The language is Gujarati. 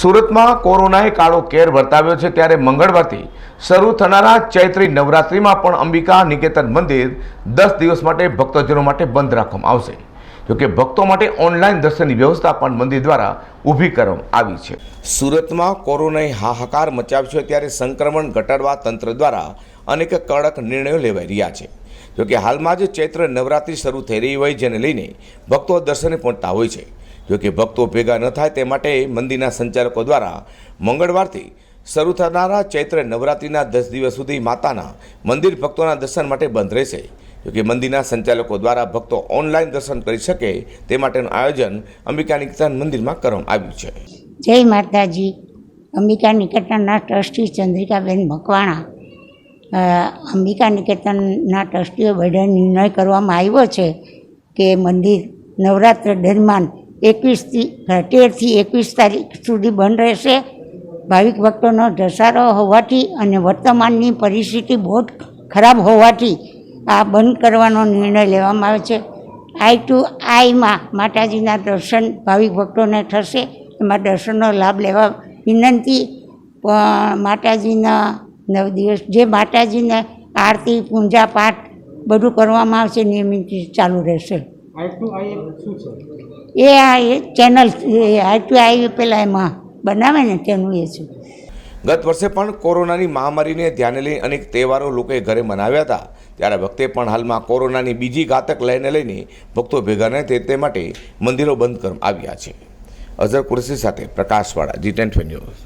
સુરતમાં કોરોનાએ કાળો કેર વર્તાવ્યો છે ત્યારે મંગળવારથી શરૂ થનારા ચૈત્રી નવરાત્રિમાં પણ અંબિકા, નિકેતન મંદિર દસ દિવસ માટે ભક્તજનો માટે બંધ રાખવામાં આવશે. જોકે ભક્તો માટે ઓનલાઈન દર્શનની વ્યવસ્થા પણ મંદિર દ્વારા ઊભી કરવામાં આવી છે. સુરતમાં કોરોનાએ હાહાકાર મચાવ્યો છે ત્યારે સંક્રમણ ઘટાડવા તંત્ર દ્વારા અનેક કડક નિર્ણયો લેવાઈ રહ્યા છે. જોકે હાલમાં જ ચૈત્ર નવરાત્રિ શરૂ થઈ રહી હોય જેને લઈને ભક્તો દર્શને પહોંચતા હોય છે. જોકે ભક્તો ભેગા ન થાય તે માટે મંદિરના સંચાલકો દ્વારા મંગળવારથી શરૂ થનારા ચૈત્ર નવરાત્રિના દસ દિવસ સુધી માતાના મંદિર ભક્તોના દર્શન માટે બંધ રહેશે. જોકે મંદિરના સંચાલકો દ્વારા ભક્તો ઓનલાઈન દર્શન કરી શકે તે માટેનું આયોજન અંબિકા નિકેતન મંદિરમાં કરવામાં આવ્યું છે. જય માતાજી. અંબિકા નિકેતનના ટ્રસ્ટી ચંદ્રિકાબેન મકવાણા અંબિકા નિકેતનના ટ્રસ્ટીઓ બધા નિર્ણય કરવામાં આવ્યો છે કે મંદિર નવરાત્ર દરમિયાન એકવીસથી તેરથી એકવીસ તારીખ સુધી બંધ રહેશે. ભાવિક ભક્તોનો ધસારો હોવાથી અને વર્તમાનની પરિસ્થિતિ બહુ જ ખરાબ હોવાથી આ બંધ કરવાનો નિર્ણય લેવામાં આવે છે. આઈ ટુ આઈમાં માતાજીના દર્શન ભાવિક ભક્તોને થશે. એમાં દર્શનનો લાભ લેવા વિનંતી. માતાજીના નવ દિવસ, જે માતાજીને આરતી, પૂજા પાઠ બધું કરવામાં આવશે નિયમિત ચાલુ રહેશે. એ આ એ ચેનલ આઈ ટુ આઈ પેલા એમાં બનાવે ને તેનું એ છે. ગત વર્ષે પણ કોરોનાની મહામારીને ધ્યાને લઈ અનેક તહેવારો લોકોએ ઘરે મનાવ્યા હતા. ત્યારે વખતે પણ હાલમાં કોરોનાની બીજી ઘાતક લઈને લઈને ભક્તો ભેગા ન થાય તે માટે મંદિરો બંધ કરવામાં આવ્યા છે. અઝર કુરશી સાથે પ્રકાશવાળા જી ટેન ન્યૂઝ.